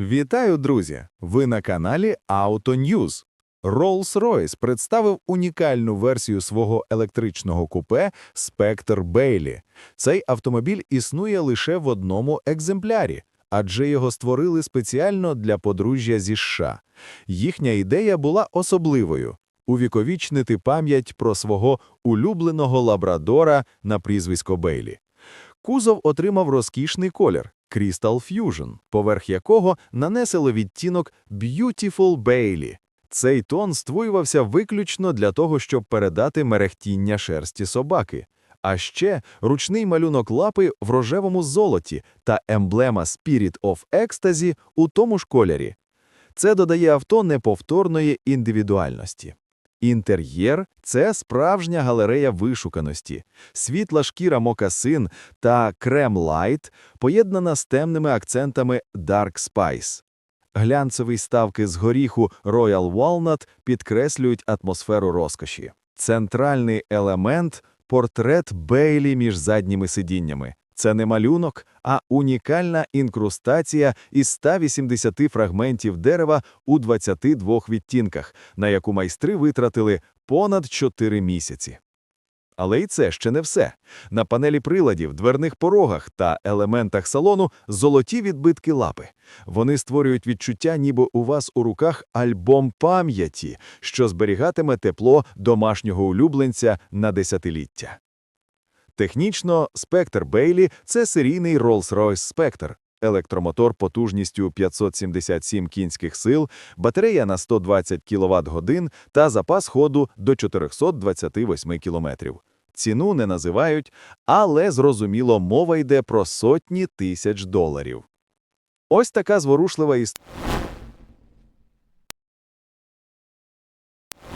Вітаю, друзі! Ви на каналі Auto News. Rolls-Royce представив унікальну версію свого електричного купе Spectre Bailey. Цей автомобіль існує лише в одному екземплярі, адже його створили спеціально для подружжя зі США. Їхня ідея була особливою – увіковічнити пам'ять про свого улюбленого лабрадора на прізвисько Бейлі. Кузов отримав розкішний колір – Crystal Fusion, поверх якого нанесли відтінок Beautiful Bailey. Цей тон створювався виключно для того, щоб передати мерехтіння шерсті собаки. А ще ручний малюнок лапи в рожевому золоті та емблема Spirit of Ecstasy у тому ж кольорі. Це додає авто неповторної індивідуальності. Інтер'єр – це справжня галерея вишуканості. Світла шкіра мокасин та крем лайт поєднана з темними акцентами Dark Spice. Глянцеві ставки з горіху Royal Walnut підкреслюють атмосферу розкоші. Центральний елемент – портрет Бейлі між задніми сидіннями. Це не малюнок, а унікальна інкрустація із 180 фрагментів дерева у 22 відтінках, на яку майстри витратили понад 4 місяці. Але й це ще не все. На панелі приладів, дверних порогах та елементах салону золоті відбитки лапи. Вони створюють відчуття, ніби у вас у руках альбом пам'яті, що зберігатиме тепло домашнього улюбленця на десятиліття. Технічно, Spectre Bailey – це серійний Rolls-Royce Spectre. Електромотор потужністю 577 кінських сил, батарея на 120 кВт годин та запас ходу до 428 км. Ціну не називають, але, зрозуміло, мова йде про сотні тисяч доларів. Ось така зворушлива історія.